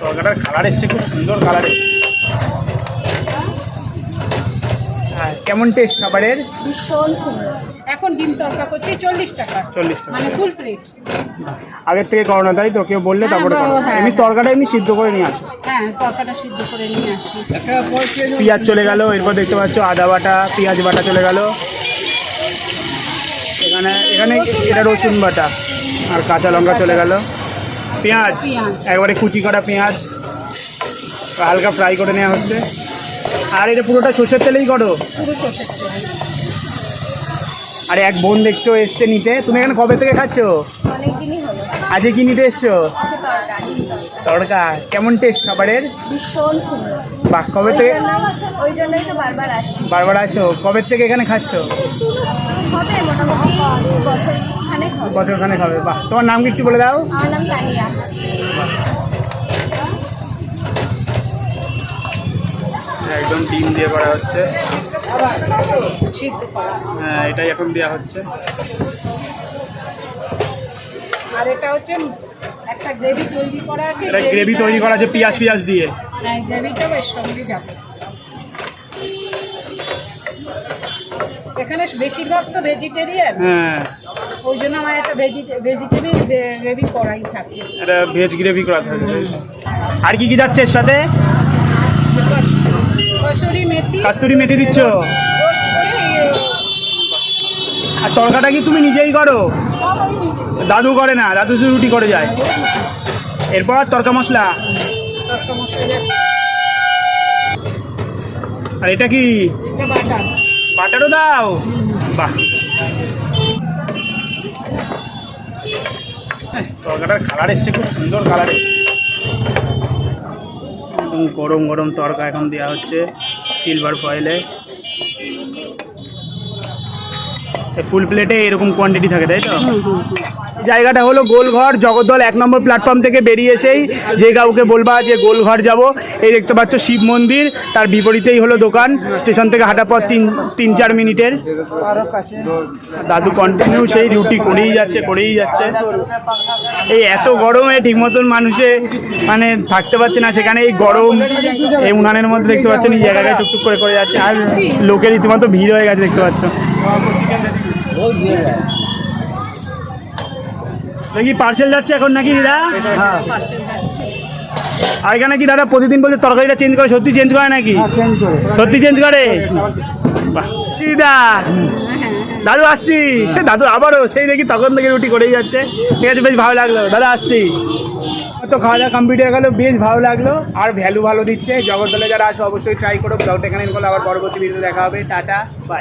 তরকাটার colour এসছে খুব সুন্দর কালার এসছে। হ্যাঁ কেমন টেস্ট খাবারের? ভীষণ সুন্দর। এখন ডিম তরকা করছি চল্লিশ টাকা। চল্লিশ টাকা। মানে ফুল প্লেট আগের থেকে করো না তাই তো? কেউ বললে হ্যাঁ, তারপরে করো। হ্যাঁ, এমনি। তরকাটা এমনি সিদ্ধ করে নিয়ে আসো। হ্যাঁ তরকাটা সিদ্ধ করে নিয়ে আসি। পেঁয়াজ চলে গেল এরপর দেখতে পাচ্ছ আদা বাটা পেঁয়াজ বাটা চলে গেল। এখানে এখানে এটা রসুন বাটা আর কাঁচা লঙ্কা চলে গেল। পেঁয়াজ। একবারে কুচি করা পেঁয়াজ। হালকা ফ্রাই করে নেওয়া হচ্ছে। আর এটা পুরোটা সর্ষের তেলেই করো? আর এক বোন দেখছ এসছে নিতে। তুমি এখানে কবে থেকে খাচ্ছ? আজকে কি নিতে এসছো? তড়কা কেমন টেস্ট খাবারের? বাহ কবে থেকে তো বারবার বারবার আসো। কবে থেকে এখানে খাচ্ছ? হবে। বছর খানেক হবে বছরখানে খাবে বাহ। তোমার নাম কি একটু বলে দাও? আমার নাম তানিয়া। একদম ডিম দিয়ে করা হচ্ছে। হ্যাঁ এটাই এখন দেওয়া হচ্ছে। আর এটা হচ্ছে একটা গ্রেভি তৈরি করা আছে। এটা গ্রেভি তৈরি করা আছে পেঁয়াজ পেঁয়াজ দিয়ে। হ্যাঁ গ্রেভিটাও এর সঙ্গে যাবে। এখানে বেশিরভাগ তো ভেজিটেরিয়ান হ্যাঁ। ওই জন্য আমার একটা ভেজিটেবল গ্রেভি করাই থাকে। এটা ভেজ গ্রেভি করা থাকে। আর কি কি যাচ্ছে এর সাথে? কসুরি মেথি। কাস্তুরি মেথি দিচ্ছ? আর তরকাটা কি তুমি নিজেই করো? দাদু করে না দাদু শুধু রুটি করে যায়। এরপর তরকা মশলা। তরকা মশলা আর এটা কি? বাটারও দাও? বাহ। তরকাটার কালার এসছে, খুব সুন্দর কালার এসছে। গরম গরম তরকা এখন দেওয়া হচ্ছে সিলভার ফয়েলে ফুল প্লেটে এরকম কোয়ান্টিটি থাকে তাই তো? জায়গাটা হলো গোলঘর জগদ্দল এক নম্বর প্ল্যাটফর্ম থেকে বেরিয়ে এসেই যে কাউকে বলবা যে গোলঘর যাব এই দেখতে পাচ্ছ শিব মন্দির তার বিপরীতেই হলো দোকান স্টেশন থেকে হাঁটা পর তিন তিন চার মিনিটের। দাদু কন্টিনিউ সেই ডিউটি করেই যাচ্ছে করেই যাচ্ছে। এই এত গরমে ঠিক মতন মানুষে মানে থাকতে পারছে না সেখানে এই গরম এই উনানের মধ্যে দেখতে পাচ্ছেন এই জায়গায় টুকটুক করে করে যাচ্ছে আর লোকের রীতিমতো ভিড় হয়ে গেছে দেখতে পাচ্ছ। দেখি পার্সেল যাচ্ছে এখন নাকি দিদা? যাচ্ছে। আর এখানে কি দাদা প্রতিদিন বলছে তরকারিটা চেঞ্জ করে সত্যি চেঞ্জ করে নাকি? সত্যি চেঞ্জ করে? বাহ। দিদা দাদু আসছি। দাদু আবারও সেই দেখি তখন থেকে রুটি করেই যাচ্ছে। ঠিক আছে বেশ ভালো লাগল। দাদা আসছি। তো খাওয়া দাওয়া কমপ্লিট হয়ে গেলো বেশ ভালো লাগল। আর ভ্যালু ভালো দিচ্ছে। জগদ্দলে যারা আসো অবশ্যই ট্রাই করো। ব্লগটা এখানে করলে আবার পরবর্তী ভিডিও দেখা হবে। Tata bye